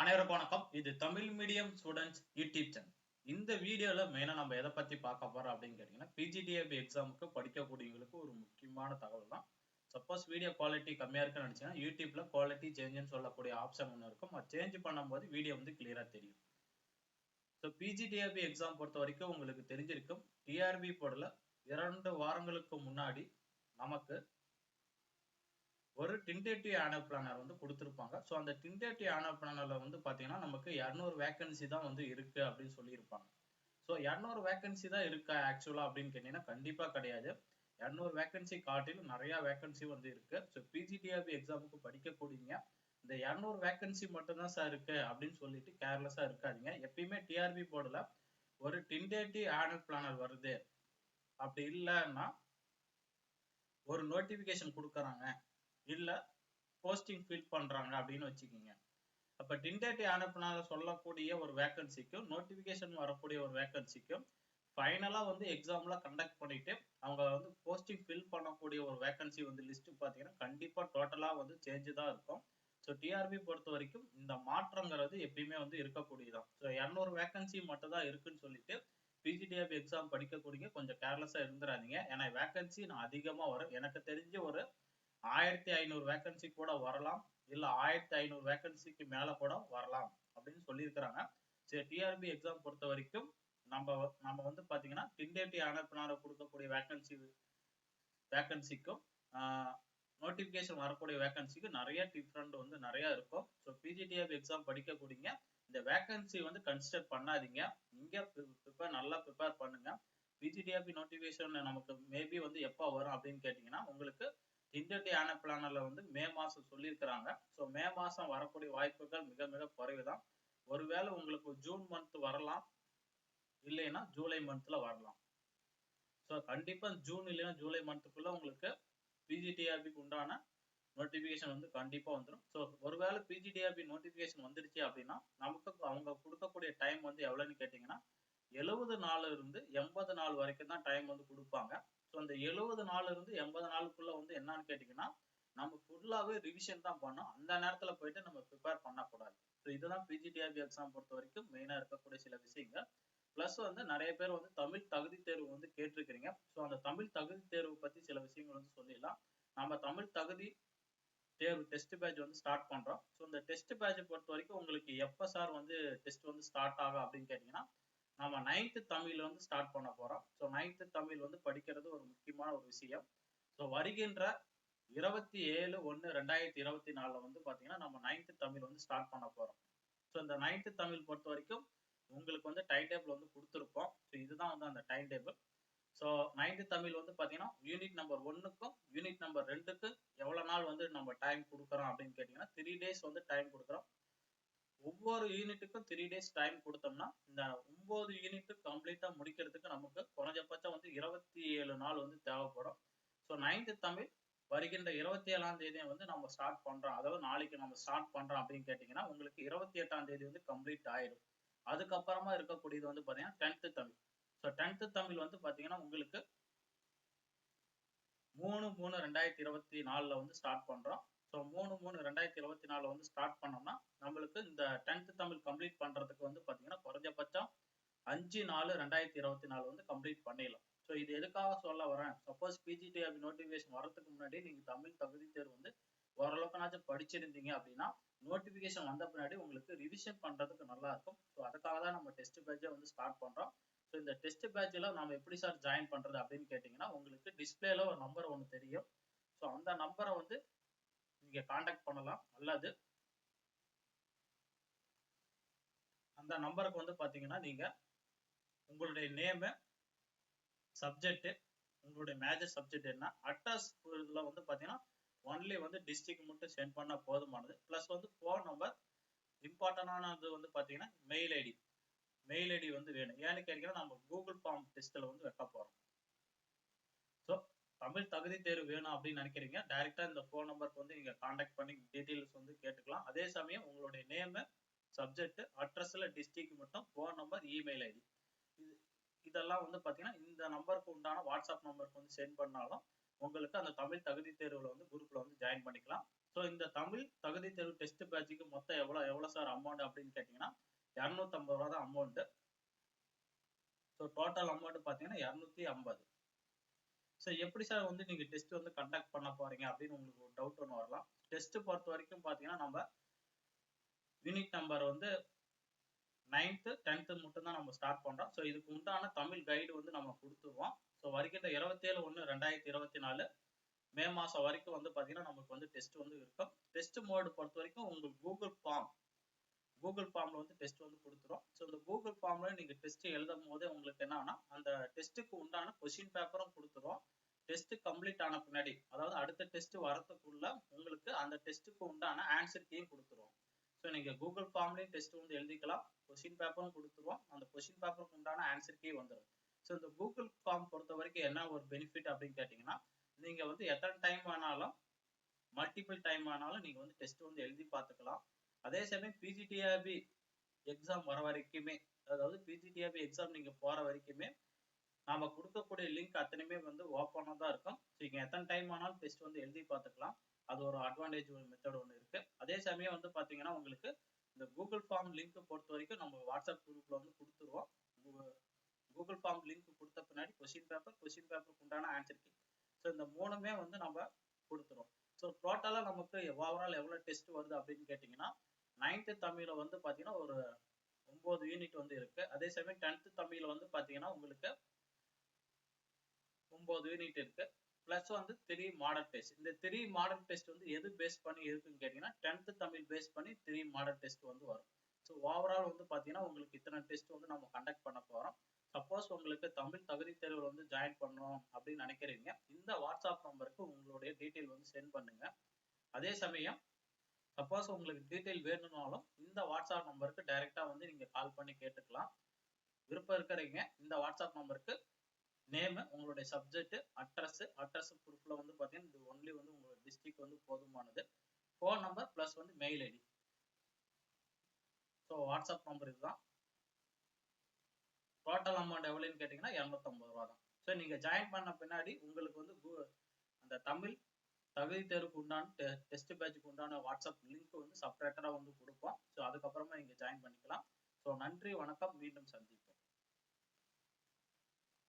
அனைவருக்கும் வணக்கம். இது Tamil medium students YouTube channel. இந்த வீடியோல மெயினா நம்ம எதை பத்தி பார்க்க போறோம் அப்படின்னு கேட்டீங்கன்னா பிஜிடிஏபி எக்ஸாமுக்கு படிக்கக்கூடியவங்களுக்கு ஒரு முக்கியமான தகவல் தான் சப்போஸ் வீடியோ குவாலிட்டி கம்மியா இருக்குன்னு நினைச்சீங்கன்னா யூடியூப்ல குவாலிட்டி சேஞ்சுன்னு சொல்லக்கூடிய ஆப்ஷன் ஒன்று இருக்கும். அது சேஞ்ச் பண்ணும்போது வீடியோ வந்து கிளியரா தெரியும். ஸோ பிஜிடிஆர்பி எக்ஸாம் பொறுத்த வரைக்கும் உங்களுக்கு தெரிஞ்சிருக்கும். டிஆர்பி போர்டில் இரண்டு வாரங்களுக்கு முன்னாடி நமக்கு ஒரு டின்டேட்டிவ் ஆனல் பிளானர் வந்து கொடுத்துருப்பாங்க. ஸோ அந்த டின்டேட்டிவ் ஆனல் பிளானரில் வந்து பார்த்தீங்கன்னா நமக்கு இரநூறு வேக்கன்சி தான் வந்து இருக்கு அப்படின்னு சொல்லியிருப்பாங்க. ஸோ இரநூறு வேக்கன்சி தான் இருக்கா ஆக்சுவலாக அப்படின்னு கேட்டீங்கன்னா கண்டிப்பாக கிடையாது. இரநூறு வேக்கன்சி காட்டிலும் நிறையா வேக்கன்சி வந்து இருக்கு. ஸோ பிஜிடிஆர்பி எக்ஸாமுக்கு படிக்கக்கூடியங்க இந்த இரநூறு வேக்கன்சி மட்டும்தான் சார் இருக்கு அப்படின்னு சொல்லிட்டு கேர்லெஸ்ஸாக இருக்காதீங்க. எப்பயுமே டிஆர்பி போர்டில் ஒரு டின்டேட்டிவ் ஆனல் பிளானர் வருது. அப்படி இல்லைன்னா ஒரு நோட்டிஃபிகேஷன் கொடுக்குறாங்க. இல்லை போஸ்டிங் ஃபில் பண்ணுறாங்க அப்படின்னு வச்சுக்கோங்க. அப்போ டிண்டேட்டி அனுப்புனால சொல்லக்கூடிய ஒரு வேக்கன்சிக்கும் நோட்டிஃபிகேஷன் வரக்கூடிய ஒரு வேக்கன்சிக்கும் ஃபைனலாக வந்து எக்ஸாம்லாம் கண்டக்ட் பண்ணிட்டு அவங்க வந்து போஸ்டிங் ஃபில் பண்ணக்கூடிய ஒரு வேக்கன்சி வந்து லிஸ்ட்டு பார்த்தீங்கன்னா கண்டிப்பாக டோட்டலாக வந்து சேஞ்ச் தான் இருக்கும். ஸோ டிஆர்பி பொறுத்த வரைக்கும் இந்த மாற்றங்கிறது எப்பயுமே வந்து இருக்கக்கூடியதான் ஸோ இரநூறு வேக்கன்சி மட்டும் தான் இருக்குன்னு சொல்லிட்டு பிஜிடிஆர்பி எக்ஸாம் படிக்கக்கூடிய கொஞ்சம் கேர்லெஸ்ஸாக இருந்துடாதீங்க ஏன்னா வேகன்சி நான் அதிகமாக வரும். எனக்கு தெரிஞ்ச ஒரு ஆயிரத்தி ஐநூறு வேகன்சி கூட வரலாம். இல்ல ஆயிரத்தி ஐநூறு வேகன்சிக்கு மேல கூட வரலாம் அப்படின்னு சொல்லியிருக்கிறாங்க. சரி டிஆர்பி எக்ஸாம் பொறுத்த வரைக்கும் நம்ம நம்ம வந்து பாத்தீங்கன்னா திண்டேட்டி அனுப்பினார கொடுக்கக்கூடிய வேகன்சி வேகன்சிக்கும் நோட்டிபிகேஷன் வரக்கூடிய வேகன்சிக்கு நிறைய டிஃப்ரெண்ட் வந்து நிறைய இருக்கும். ஸோ பிஜிடிஎஃப் எக்ஸாம் படிக்கக்கூடியங்க இந்த வேகன்சி வந்து கன்சிடர் பண்ணாதீங்க. இங்க ப்ரிப்பேர் நல்லா ப்ரிப்பேர் பண்ணுங்க. பிஜிடிஎஃபி நோட்டிபிகேஷன் நமக்கு மேபி வந்து எப்போ வரும் அப்படின்னு கேட்டீங்கன்னா உங்களுக்கு இண்டட்டி ஆன பிளானர்ல வந்து மே மாசம் சொல்லியிருக்கிறாங்க. ஸோ மே மாசம் வரக்கூடிய வாய்ப்புகள் மிக மிக குறைவு தான் ஒருவேளை உங்களுக்கு ஜூன் மந்த் வரலாம். இல்லைன்னா ஜூலை மந்த்ல வரலாம். ஸோ கண்டிப்பா ஜூன் இல்லைன்னா ஜூலை மந்த்துக்குள்ள உங்களுக்கு பிஜிடிஆர்பிக்கு உண்டான நோட்டிபிகேஷன் வந்து கண்டிப்பா வந்துடும் ஸோ ஒருவேளை பிஜிடிஆர்பி நோட்டிபிகேஷன் வந்துருச்சு அப்படின்னா நமக்கு அவங்க கொடுக்கக்கூடிய டைம் வந்து எவ்வளோன்னு கேட்டிங்கன்னா எழுபது நாள்ல இருந்து எண்பது நாள் வரைக்கும் தான் டைம் வந்து கொடுப்பாங்க. ஸோ அந்த எழுபது நாள்ல இருந்து எண்பது நாளுக்குள்ள வந்து என்னன்னு கேட்டீங்கன்னா நம்ம ஃபுல்லாவே ரிவிஷன் தான் பண்ணோம் அந்த நேரத்துல போயிட்டு நம்ம ப்ரிப்பேர் பண்ணக்கூடாது. ஸோ இதுதான் பிஜிடிஆர்பி எக்ஸாம் பொறுத்த வரைக்கும் மெயினா இருக்கக்கூடிய சில விஷயங்கள். பிளஸ் வந்து நிறைய பேர் வந்து தமிழ் தகுதி தேர்வு வந்து கேட்டிருக்கிறீங்க. ஸோ அந்த தமிழ் தகுதி தேர்வு பத்தி சில விஷயங்கள் வந்து சொல்லிடலாம். நம்ம தமிழ் தகுதி தேர்வு டெஸ்ட் பேட்ச் வந்து ஸ்டார்ட் பண்றோம். ஸோ இந்த டெஸ்ட் பேட்ச் பொறுத்த வரைக்கும் உங்களுக்கு எப்போ சார் வந்து டெஸ்ட் வந்து ஸ்டார்ட் ஆகும் அப்படின்னு கேட்டீங்கன்னா நம்ம நைன்த்து தமிழ் வந்து ஸ்டார்ட் பண்ண போறோம். ஸோ நைன்த்து தமிழ் வந்து படிக்கிறது ஒரு முக்கியமான ஒரு விஷயம். ஸோ வருகின்ற இருபத்தி ஏழு ஒன்று ரெண்டாயிரத்தி இருபத்தி நாலுல வந்து பார்த்தீங்கன்னா நம்ம நைன்த்து தமிழ் வந்து ஸ்டார்ட் பண்ண போறோம். ஸோ இந்த நைன்த்து தமிழ் பொறுத்த வரைக்கும் உங்களுக்கு வந்து டைம் டேபிள் வந்து கொடுத்துருப்போம் ஸோ இதுதான் வந்து அந்த time table so ninth Tamil வந்து பார்த்தீங்கன்னா யூனிட் நம்பர் ஒன்னுக்கும் யூனிட் நம்பர் ரெண்டுக்கு எவ்வளோ நாள் வந்து நம்ம டைம் கொடுக்குறோம் அப்படின்னு கேட்டிங்கன்னா த்ரீ டேஸ் வந்து டைம் கொடுக்குறோம். ஒவ்வொரு யூனிட்டுக்கும் த்ரீ டேஸ் டைம் கொடுத்தோம்னா இந்த ஒன்பது யூனிட் கம்ப்ளீட்டா முடிக்கிறதுக்கு நமக்கு குறைஞ்சபட்சம் வந்து இருபத்தி ஏழு நாள் வந்து தேவைப்படும். ஸோ நைன்த்து தமிழ் வருகின்ற இருபத்தி ஏழாம் தேதியை வந்து நம்ம ஸ்டார்ட் பண்றோம். அதாவது நாளைக்கு நம்ம ஸ்டார்ட் பண்றோம் அப்படின்னு கேட்டீங்கன்னா உங்களுக்கு இருபத்தி எட்டாம் தேதி வந்து கம்ப்ளீட் ஆயிடும். அதுக்கப்புறமா இருக்கக்கூடியது வந்து பாத்தீங்கன்னா tenth Tamil. So tenth Tamil வந்து பாத்தீங்கன்னா உங்களுக்கு மூணு மூணு ரெண்டாயிரத்தி இருபத்தி நாலுல வந்து ஸ்டார்ட் பண்றோம். ஸோ மூணு மூணு ரெண்டாயிரத்தி இருபத்தி நாலு வந்து ஸ்டார்ட் பண்ணோம்னா நம்மளுக்கு இந்த டென்த்து தமிழ் கம்ப்ளீட் பண்ணுறதுக்கு வந்து பார்த்தீங்கன்னா குறைஞ்சபட்சம் அஞ்சு நாலு ரெண்டாயிரத்தி இருபத்தி நாலு வந்து கம்ப்ளீட் பண்ணிடலாம். ஸோ இது எதுக்காக சொல்ல வரேன்? சப்போஸ் பிஜிடிஆர்பி நோட்டிஃபிகேஷன் வரதுக்கு முன்னாடி நீங்கள் தமிழ் தகுதி தேர்வு வந்து ஓரளவுக்குனாச்சும் படிச்சிருந்தீங்க அப்படின்னா நோட்டிஃபிகேஷன் வந்த பின்னாடி உங்களுக்கு ரிவிஷன் பண்ணுறதுக்கு நல்லா இருக்கும். ஸோ அதுக்காக தான் நம்ம டெஸ்ட் பேட்சை வந்து ஸ்டார்ட் பண்ணுறோம் ஸோ இந்த டெஸ்ட் பேட்சில் நம்ம எப்படி சார் ஜாயின் பண்ணுறது அப்படின்னு கேட்டிங்கன்னா உங்களுக்கு டிஸ்பிளேல ஒரு நம்பர் ஒன்று தெரியும். ஸோ அந்த நம்பரை வந்து நீங்க காண்டாக்ட் பண்ணலாம். அல்லது அந்த நம்பருக்கு வந்து பாத்தீங்கன்னா நீங்க உங்களுடைய நேமு சப்ஜெக்ட் உங்களுடைய மேஜர் சப்ஜெக்ட் என்ன அட்ரஸ் இதில் வந்து பாத்தீங்கன்னா ஒன்லி வந்து டிஸ்ட்ரிக்ட் மட்டும் சென்ட் பண்ணா போதுமானது. பிளஸ் வந்து ஃபோன் நம்பர் இம்பார்ட்டன்டானது வந்து பாத்தீங்கன்னா மெயில் ஐடி மெயில் ஐடி வந்து வேணும். ஏன்னு கேட்டீங்கன்னா நம்ம கூகுள் ஃபார்ம் டெஸ்ட்ல வந்து வைக்க போறோம். தமிழ் தகுதி தேர்வு வேணும் அப்படின்னு நினைக்கிறீங்க டைரக்டா இந்த ஃபோன் நம்பருக்கு வந்து நீங்க காண்டாக்ட் பண்ணி டீட்டெயில்ஸ் வந்து கேட்டுக்கலாம். அதே சமயம் உங்களுடைய நேமு சப்ஜெக்ட் அட்ரஸ்ல டிஸ்ட்ரிக்ட் மட்டும் ஃபோன் நம்பர் இமெயில் ஐடி இது இதெல்லாம் வந்து பாத்தீங்கன்னா இந்த நம்பருக்கு உண்டான வாட்ஸ்அப் நம்பருக்கு வந்து சென்ட் பண்ணாலும் உங்களுக்கு அந்த தமிழ் தகுதி தேர்வுல வந்து குரூப்ல வந்து ஜாயின் பண்ணிக்கலாம். ஸோ இந்த தமிழ் தகுதி தேர்வு டெஸ்ட் பேட்சுக்கு மொத்தம் எவ்வளோ எவ்வளோ சார் அமௌண்ட் அப்படின்னு கேட்டிங்கன்னா இரநூத்தம்பது ரூபா தான் அமௌண்ட்டு ஸோ டோட்டல் அமௌண்ட் பார்த்தீங்கன்னா இரநூத்தி ஐம்பது. ஸோ எப்படி சார் வந்து நீங்கள் டெஸ்ட் வந்து கண்டக்ட் பண்ண போறீங்க அப்படின்னு உங்களுக்கு ஒரு டவுட் ஒன்று வரலாம். டெஸ்ட் பொறுத்த வரைக்கும் பார்த்தீங்கன்னா நம்ம யூனிட் நம்பர் வந்து நைன்த்து டென்த்து மட்டும்தான் நம்ம ஸ்டார்ட் பண்ணுறோம் ஸோ இதுக்கு உண்டான தமிழ் கைடு வந்து நம்ம கொடுத்துருவோம். ஸோ வருகின்ற இருபத்தேழு ஒன்று ரெண்டாயிரத்தி இருபத்தி நாலு மே மாதம் வரைக்கும் வந்து பார்த்தீங்கன்னா நமக்கு வந்து டெஸ்ட் வந்து இருக்கும். டெஸ்ட் மோடு பொறுத்த வரைக்கும் உங்களுக்கு கூகுள் ஃபார்ம் கூகுள் ஃபார்ம்ல வந்து டெஸ்ட் வந்து கொடுத்துரும். ஸோ இந்த கூகுள் ஃபார்ம்ல நீங்க டெஸ்ட் எழுதும் போதே உங்களுக்கு என்னன்னா அந்த டெஸ்ட்டுக்கு உண்டான கொஷின் பேப்பரும் கொடுத்துரும். டெஸ்ட் கம்ப்ளீட் ஆன பின்னாடி அதாவது அடுத்த டெஸ்ட் வரத்துக்குள்ள உங்களுக்கு அந்த டெஸ்ட்டுக்கு உண்டான ஆன்சர் கீயும் கொடுத்துருவோம் ஸோ நீங்க கூகுள் ஃபார்ம்லயும் டெஸ்ட் வந்து எழுதிக்கலாம். கொஷின் பேப்பரும் கொடுத்துருவோம் அந்த கொஷின் பேப்பருக்கு உண்டான ஆன்சர் கீ வந்துடும் ஸோ இந்த கூகுள் ஃபார்ம் பொறுத்த வரைக்கும் என்ன ஒரு பெனிஃபிட் அப்படின்னு கேட்டிங்கன்னா நீங்க வந்து எத்தனை டைம் ஆனாலும் மல்டிபிள் டைம் ஆனாலும் நீங்க வந்து டெஸ்ட் வந்து எழுதி பார்த்துக்கலாம். அதே சமயம் பிஜிடிஆர்பி எக்ஸாம் வர வரைக்குமே அதாவது பிஜிடிஆர்பி எக்ஸாம் நீங்க போற வரைக்குமே நாம கொடுக்கக்கூடிய லிங்க் அத்தனையுமே வந்து ஓப்பனாக தான் இருக்கும். ஸோ நீங்க எத்தனை டைம் ஆனாலும் டெஸ்ட் வந்து எழுதி பார்த்துக்கலாம். அது ஒரு அட்வான்டேஜ் ஒரு மெத்தட் ஒன்று இருக்கு. அதே சமயம் வந்து பாத்தீங்கன்னா உங்களுக்கு இந்த கூகுள் ஃபார்ம் லிங்க் பொறுத்த வரைக்கும் நம்ம வாட்ஸ்அப் குரூப்ல வந்து கொடுத்துருவோம். கூகுள் ஃபார்ம் லிங்க் கொடுத்த பின்னாடி கொஸ்டின் பேப்பர் கொஸ்டின் பேப்பருக்கு உண்டான ஆன்சர் கீ ஸோ இந்த மூணுமே வந்து நம்ம கொடுத்துருவோம். ஸோ டோட்டலாக நமக்கு ஓவரால் எவ்வளோ டெஸ்ட் வருது அப்படின்னு கேட்டிங்கன்னா நைன்த்து தமிழில் வந்து பார்த்தீங்கன்னா ஒரு ஒம்பது யூனிட் வந்து இருக்கு. அதே சமயம் டென்த்து தமிழில் வந்து பார்த்தீங்கன்னா உங்களுக்கு ஒம்பது யூனிட் இருக்கு. ப்ளஸ் வந்து த்ரீ மாடல் டெஸ்ட் இந்த த்ரீ மாடல் டெஸ்ட் வந்து எது பேஸ் பண்ணி இருக்குன்னு கேட்டிங்கன்னா டென்த்து தமிழ் பேஸ் பண்ணி த்ரீ மாடல் டெஸ்ட் வந்து வரும். ஸோ ஓவரால் வந்து பார்த்தீங்கன்னா உங்களுக்கு இத்தனை டெஸ்ட் வந்து நம்ம கண்டக்ட் பண்ண போகிறோம் சப்போஸ் உங்களுக்கு தமிழ் தகுதி தேர்வில் வந்து ஜாயின் பண்ணணும் அப்படின்னு நினைக்கிறீங்க. இந்த வாட்ஸ்அப் நம்பருக்கு உங்களுடைய டீட்டெயில் வந்து சென்ட் பண்ணுங்க. அதே சமயம் சப்போஸ் உங்களுக்கு டீட்டெயில் வேணும்னாலும் இந்த வாட்ஸ்அப் நம்பருக்கு டைரெக்டாக வந்து நீங்கள் கால் பண்ணி கேட்டுக்கலாம். விருப்பம் இருக்கிறீங்க இந்த வாட்ஸ்அப் நம்பருக்கு நேமு உங்களுடைய சப்ஜெக்ட் அட்ரஸ் அட்ரஸ் ப்ரூஃபில் வந்து பார்த்தீங்கன்னா இது ஒன்லி வந்து உங்களோட டிஸ்ட்ரிக் வந்து போதுமானது. ஃபோன் நம்பர் ப்ளஸ் வந்து mail ID so WhatsApp number இதுதான். டோட்டல் அமௌண்ட் எவ்வளோன்னு கேட்டிங்கன்னா இரநூத்தம்பது ரூபா தான் ஸோ நீங்கள் ஜாயின் பண்ண பின்னாடி உங்களுக்கு வந்து அந்த தமிழ் தகுதி தேர்வுக்கு உண்டான டெஸ்ட் பேட்சுக்கு உண்டான வாட்ஸ்அப் லிங்க் வந்து செப்பரேட்டராக வந்து கொடுப்போம். ஸோ அதுக்கப்புறமா நீங்கள் ஜாயின் பண்ணிக்கலாம். ஸோ நன்றி வணக்கம். மீண்டும் சந்திப்போம்.